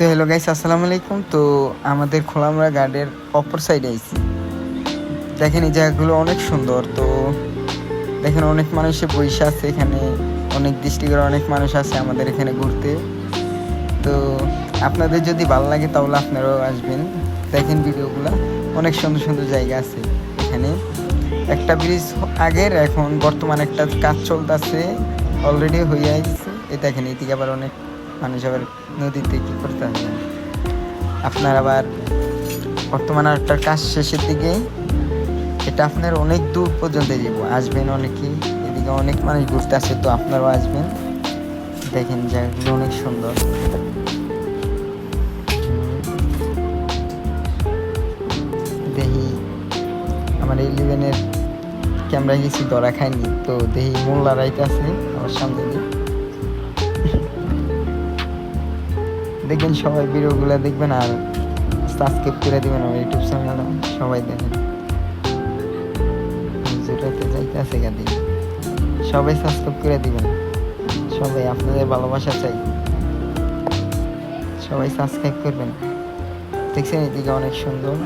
তো hello guys, আসসালামু আলাইকুম। তো আমাদের খোলামরা গার্ডের অপর সাইডে আইছি। দেখেন এই জায়গাগুলো অনেক সুন্দর। তো দেখেন অনেক মানুষে বৈশা আছে এখানে। অনেক ডিস্ট্রিক্টের অনেক মানুষ আছে আমাদের এখানে ঘুরতে। তো আপনাদের যদি ভালো লাগে তাহলে আপনারাও আসবেন। দেখেন ভিডিওগুলো। অনেক সুন্দর সুন্দর জায়গা আছে এখানে। একটা ব্রিজ আগের, এখন বর্তমানে একটা কাজ চলতেছে। অলরেডি হয়ে গেছে এই দেখেন, এদিকে আবার অনেক মানুষ আবার নদীতে কি করতে হবে? আপনার আবার বর্তমানে একটা কাজ শেষের দিকে, এটা আপনার অনেক দূর পর্যন্ত যাব। আসবেন অনেকেই এদিকে অনেক মানুষ ঘুরতে আসে, তো আপনারাও আসবেন। দেখেন জায়গাগুলো অনেক সুন্দর। দেখি, আমার ইলেভেনের ক্যামেরা কিছু ধরা খায়নি তো দেখি মোল্লা রাইতে আছে, আমার সামনে দেখবেন সবাই ভিডিওগুলো দেখবেন আর সাবস্ক্রাইব করে দেবেন আমার ইউটিউব চ্যানেল সবাই দেখেন। যেটাতে যাইতে আছে গাদি সবাই সাবস্ক্রাইব করে দিবেন। সবাই আপনাদের ভালোবাসা চাই। সবাই সাবস্ক্রাইব করবেন। দেখছেন এদিকে অনেক সুন্দর।